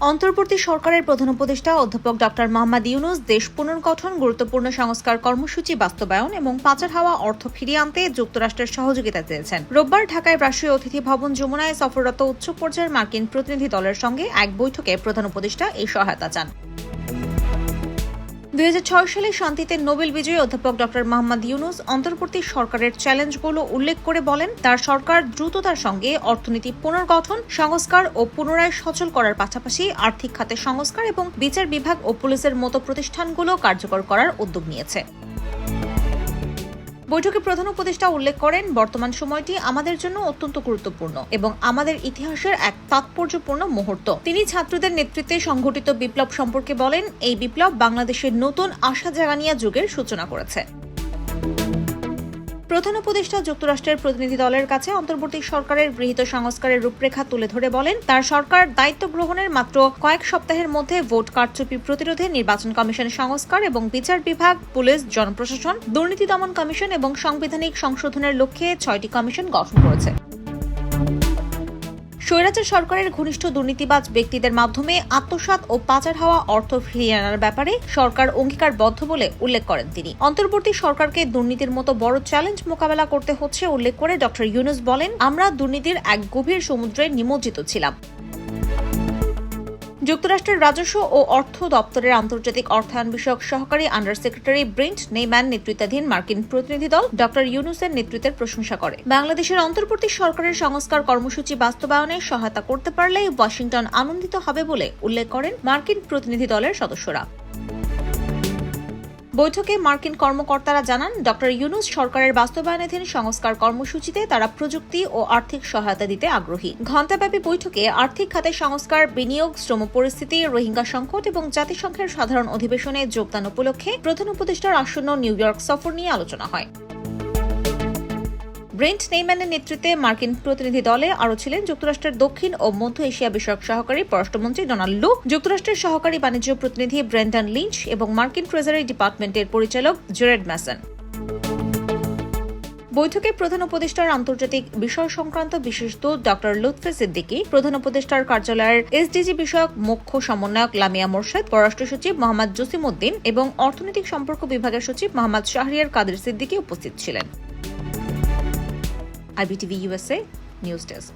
অন্তর্বর্তী সরকারের প্রধান উপদেষ্টা অধ্যাপক ডক্টর মোহাম্মদ ইউনুস দেশ পুনর্গঠন, গুরুত্বপূর্ণ সংস্কার কর্মসূচি বাস্তবায়ন এবং পাচার হওয়া অর্থ ফিরিয়ে আনতে যুক্তরাষ্ট্রের সহযোগিতা চেয়েছেন। রোববার ঢাকায় রাষ্ট্রীয় অতিথি ভবন যমুনায় সফররত উচ্চ পর্যায়ের মার্কিন প্রতিনিধি দলের সঙ্গে এক বৈঠকে প্রধান উপদেষ্টা এই সহায়তা চান। দুই হাজার ছয় সালে শান্তিতে নোবেল বিজয়ী অধ্যাপক ডক্টর মোহাম্মদ ইউনুস অন্তর্বর্তী সরকারের চ্যালেঞ্জগুলো উল্লেখ করে বলেন, তার সরকার দ্রুততার সঙ্গে অর্থনীতি পুনর্গঠন, সংস্কার ও পুনরায় সচল করার পাশাপাশি আর্থিক খাতে সংস্কার এবং বিচার বিভাগ ও পুলিশের মতো প্রতিষ্ঠানগুলো কার্যকর করার উদ্যোগ নিয়েছে। বৈঠকে প্রধান উপদেষ্টা উল্লেখ করেন, বর্তমান সময়টি আমাদের জন্য অত্যন্ত গুরুত্বপূর্ণ এবং আমাদের ইতিহাসের এক তাৎপর্যপূর্ণ মুহূর্ত। তিনি ছাত্রদের নেতৃত্বে সংঘটিত বিপ্লব সম্পর্কে বলেন, এই বিপ্লব বাংলাদেশের নতুন আশা জাগানিয়া যুগের সূচনা করেছে। প্রধান উপদেষ্টা যুক্তরাষ্ট্রের প্রতিনিধি দলের কাছে অন্তর্বর্তী সরকারের গৃহীত সংস্কারের রূপরেখা তুলে ধরে বলেন, তার সরকার দায়িত্ব গ্রহণের মাত্র কয়েক সপ্তাহের মধ্যে ভোট কারচুপি প্রতিরোধে নির্বাচন কমিশন সংস্কার এবং বিচার বিভাগ, পুলিশ, জনপ্রশাসন, দুর্নীতি দমন কমিশন এবং সাংবিধানিক সংশোধনের লক্ষ্যে ছয়টি কমিশন গঠন করেছে। স্বৈরাচার সরকারের ঘনিষ্ঠ দুর্নীতিবাজ ব্যক্তিদের মাধ্যমে আত্মসাত ও পাচার হওয়া অর্থ ফিরিয়ে আনার ব্যাপারে সরকার অঙ্গীকারবদ্ধ বলে উল্লেখ করেন তিনি। অন্তর্বর্তী সরকারকে দুর্নীতির মতো বড় চ্যালেঞ্জ মোকাবেলা করতে হচ্ছে, উল্লেখ করে ড ইউনুস বলেন, আমরা দুর্নীতির এক গভীর সমুদ্রে নিমজ্জিত ছিলাম। যুক্তরাষ্ট্রের রাজস্ব ও অর্থ দপ্তরের আন্তর্জাতিক অর্থায়ন বিষয়ক সহকারী আন্ডার সেক্রেটারি ব্রিন্ট নেইম্যান নেতৃত্বাধীন মার্কিন প্রতিনিধি দল ড ইউনুসের নেতৃত্বের প্রশংসা করে। বাংলাদেশের অন্তর্বর্তী সরকারের সংস্কার কর্মসূচি বাস্তবায়নে সহায়তা করতে পারলে ওয়াশিংটন আনন্দিত হবে বলে উল্লেখ করেন মার্কিন প্রতিনিধি দলের সদস্যরা। বৈঠকে মার্কিন কর্মকর্তারা জানান ড ইউনুস সরকারের বাস্তবায়নাধীন সংস্কার কর্মসূচিতে তারা প্রযুক্তি ও আর্থিক সহায়তা দিতে আগ্রহী। ঘণ্টাব্যাপী বৈঠকে আর্থিক খাতে সংস্কার, বিনিয়োগ, শ্রম পরিস্থিতি, রোহিঙ্গা সংকট এবং জাতিসংঘের সাধারণ অধিবেশনে যোগদান উপলক্ষে প্রধান উপদেষ্টার আসন্ন নিউ ইয়র্ক সফর নিয়ে আলোচনা হয়। ব্রেন্ট নেইম্যানের নেতৃত্বে মার্কিন প্রতিনিধি দলে আরও ছিলেন যুক্তরাষ্ট্রের দক্ষিণ ও মধ্য এশিয়া বিষয়ক সহকারী পররাষ্ট্রমন্ত্রী ডোনাল্ড লু যুক্তরাষ্ট্রের সহকারী বাণিজ্য প্রতিনিধি ব্রেন্ডন লিঞ্চ এবং মার্কিন ট্রেজারি ডিপার্টমেন্টের পরিচালক জেরেড ম্যাসন। বৈঠকে প্রধান উপদেষ্টার আন্তর্জাতিক বিষয় সংক্রান্ত বিশেষ দূত ডক্টর লুৎফে সিদ্দিকী, প্রধান উপদেষ্টার কার্যালয়ের এসডিজি বিষয়ক মুখ্য সমন্বয়ক লামিয়া মোর্শেদ, পররাষ্ট্র সচিব মোহাম্মদ জসিম উদ্দিন এবং অর্থনৈতিক সম্পর্ক বিভাগের সচিব মোহাম্মদ শাহরিয়ার কাদের সিদ্দিকী উপস্থিত ছিলেন। IBTV USA news desk